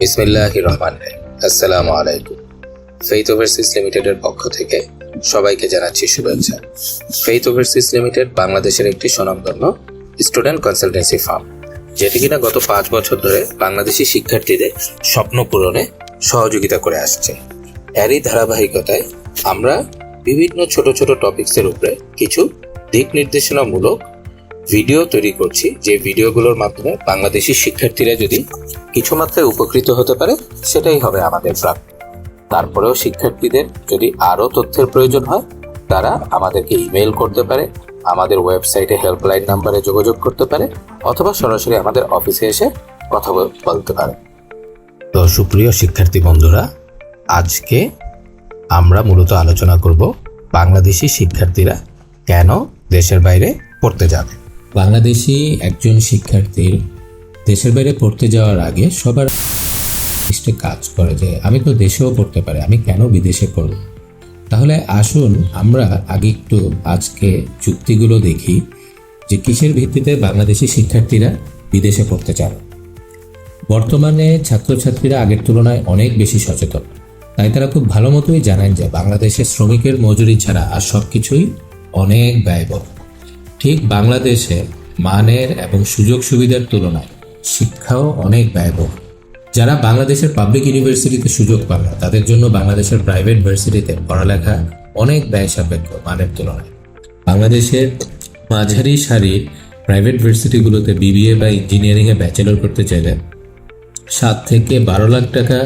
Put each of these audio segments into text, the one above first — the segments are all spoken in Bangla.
বিসমিল্লাহ রহমান আসসালামু আলাইকুম। ফেইথ ওভারসিজ লিমিটেডের পক্ষ থেকে সবাইকে জানাচ্ছি শুভেচ্ছা। ফেইথ ওভারসিজ লিমিটেড বাংলাদেশের একটি স্বনামধন্য স্টুডেন্ট কনসালটেন্সি ফার্ম, যেটি কিনা গত পাঁচ বছর ধরে বাংলাদেশি শিক্ষার্থীদের স্বপ্ন পূরণে সহযোগিতা করে আসছে। এরই ধারাবাহিকতায় আমরা বিভিন্ন ছোট ছোট টপিকসের উপরে কিছু দিক নির্দেশনামূলক ভিডিও তৈরি করছি, যে ভিডিওগুলোর মাধ্যমে বাংলাদেশি শিক্ষার্থীরা যদি কিছু মাত্রায় উপকৃত হতে পারে, সেটাই হবে আমাদের প্রাপ্য। তারপরেও শিক্ষার্থীদের যদি আরও তথ্যের প্রয়োজন হয়, তারা আমাদেরকে ইমেল করতে পারে, আমাদের ওয়েবসাইটে হেল্পলাইন নাম্বারে যোগাযোগ করতে পারে, অথবা সরাসরি আমাদের অফিসে এসে কথা বলতে পারে। তো সুপ্রিয় শিক্ষার্থী বন্ধুরা, আজকে আমরা মূলত আলোচনা করব বাংলাদেশি শিক্ষার্থীরা কেন দেশের বাইরে পড়তে যাবে। বাংলাদেশি একজন শিক্ষার্থীর দেশের বাইরে পড়তে যাওয়ার আগে সবার কাজ করে যে, আমি তো দেশেও পড়তে পারি, আমি কেন বিদেশে পড়ব? তাহলে আসুন আমরা আগে একটু আজকে চুক্তিগুলো দেখি যে কিসের ভিত্তিতে বাংলাদেশি শিক্ষার্থীরা বিদেশে পড়তে চান। বর্তমানে ছাত্রছাত্রীরা আগের তুলনায় অনেক বেশি সচেতন। তাই তারা খুব ভালো মতোই জানেন যে, বাংলাদেশের শ্রমিকের মজুরি ছাড়া আর সব কিছুই অনেক ব্যয়বহুল। ঠিক বাংলাদেশে মানের এবং সুযোগ সুবিধার তুলনায় শিক্ষাও অনেক ব্যয়বহুল। যারা বাংলাদেশের পাবলিক ইউনিভার্সিটিতে সুযোগ পান না, তাদের জন্য বাংলাদেশের প্রাইভেট ভার্সিটিতে পড়ালেখা অনেক ব্যয় সাপেক্ষ মানের তুলনায়। বাংলাদেশের মাঝারি সারির প্রাইভেট ভার্সিটিগুলোতে বিবিএ বা ইঞ্জিনিয়ারিংয়ে ব্যাচেলর করতে চাইলে সাত থেকে বারো লাখ টাকা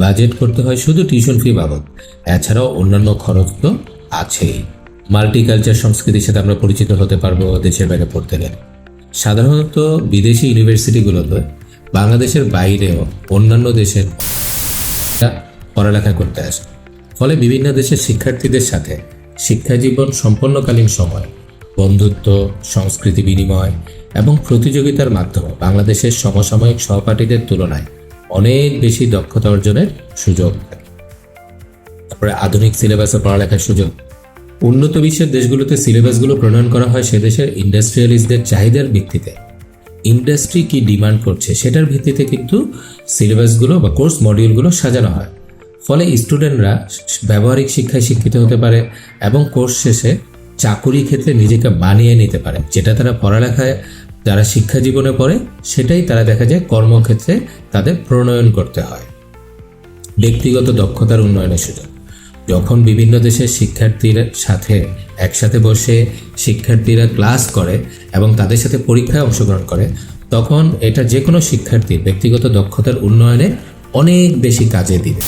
বাজেট করতে হয় শুধু টিউশন ফি বাবদ। এছাড়াও অন্যান্য খরচ তো আছেই। মাল্টিকালচার সংস্কৃতির সাথে আমরা পরিচিত হতে পারব দেশের বাইরে পড়তে গেলে। সাধারণত বিদেশি ইউনিভার্সিটিগুলোতে বাংলাদেশের বাইরেও অন্যান্য দেশের পড়ালেখা করতে আসে। ফলে বিভিন্ন দেশের শিক্ষার্থীদের সাথে শিক্ষা জীবন সম্পন্নকালীন সময়, বন্ধুত্ব, সংস্কৃতি বিনিময় এবং প্রতিযোগিতার মাধ্যমে বাংলাদেশের সমসাময়িক সহপাঠীদের তুলনায় অনেক বেশি দক্ষতা অর্জনের সুযোগ তারপরে আধুনিক সিলেবাসে পড়ালেখার সুযোগ উন্নত বিশ্বের দেশগুলোতে সিলেবাসগুলো প্রণয়ন করা হয় সে দেশের ইন্ডাস্ট্রিয়ালিস্টদের চাহিদার ভিত্তিতে। ইন্ডাস্ট্রি কি ডিমান্ড করছে সেটার ভিত্তিতে কিন্তু সিলেবাসগুলো বা কোর্স মডিউলগুলো সাজানো হয়। ফলে স্টুডেন্টরা ব্যবহারিক শিক্ষায় শিক্ষিত হতে পারে এবং কোর্স শেষে চাকুরি ক্ষেত্রে নিজেকে মানিয়ে নিতে পারে। যেটা তারা পড়ালেখায়, যারা শিক্ষা জীবনে পড়ে, সেটাই তারা দেখা যায় কর্মক্ষেত্রে তাদের প্রণয়ন করতে হয়। ব্যক্তিগত দক্ষতার উন্নয়নের সুযোগ। যখন বিভিন্ন দেশের শিক্ষার্থীর সাথে একসাথে বসে শিক্ষার্থীরা ক্লাস করে এবং তাদের সাথে পরীক্ষায় অংশগ্রহণ করে, তখন এটা যে কোনো শিক্ষার্থীর ব্যক্তিগত দক্ষতার উন্নয়নে অনেক বেশি কাজে দিবে।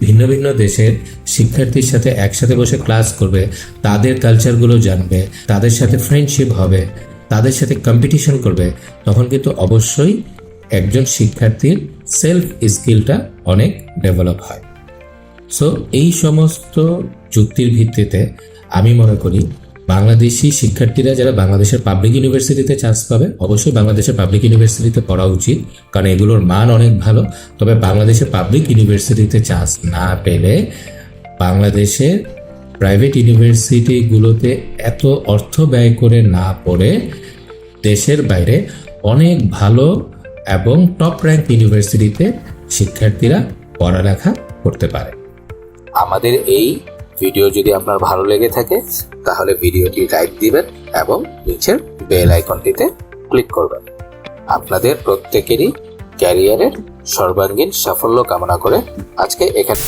ভিন্ন ভিন্ন দেশের শিক্ষার্থীর সাথে একসাথে বসে ক্লাস করবে, তাদের কালচারগুলো জানবে, তাদের সাথে ফ্রেন্ডশিপ হবে, তাদের সাথে কম্পিটিশন করবে, তখন কিন্তু অবশ্যই একজন শিক্ষার্থীর সেলফ স্কিলটা অনেক ডেভেলপ হয়। সো এই সমস্ত যুক্তির ভিত্তিতে আমি মনে করি বাংলাদেশি শিক্ষার্থীরা যারা বাংলাদেশের পাবলিক ইউনিভার্সিটিতে চান্স পাবে, অবশ্যই বাংলাদেশের পাবলিক ইউনিভার্সিটিতে পড়া উচিত। কারণ এগুলোর মান অনেক ভালো। তবে বাংলাদেশের পাবলিক ইউনিভার্সিটিতে চান্স না পেলে বাংলাদেশের প্রাইভেট ইউনিভার্সিটিগুলোতে এত অর্থ ব্যয় করে না পড়ে দেশের বাইরে অনেক ভালো এবং টপ র্যাঙ্ক ইউনিভার্সিটিতে শিক্ষার্থীরা পড়ালেখা করতে পারে। আমাদের এই ভিডিও যদি আপনার ভালো লেগে থাকে, তাহলে ভিডিওটি লাইক দিবেন এবং নিচের বেল আইকনটিতে ক্লিক করবেন। আপনাদের প্রত্যেকেরই ক্যারিয়ারের সর্বাঙ্গীন সাফল্য কামনা করে আজকে এখানে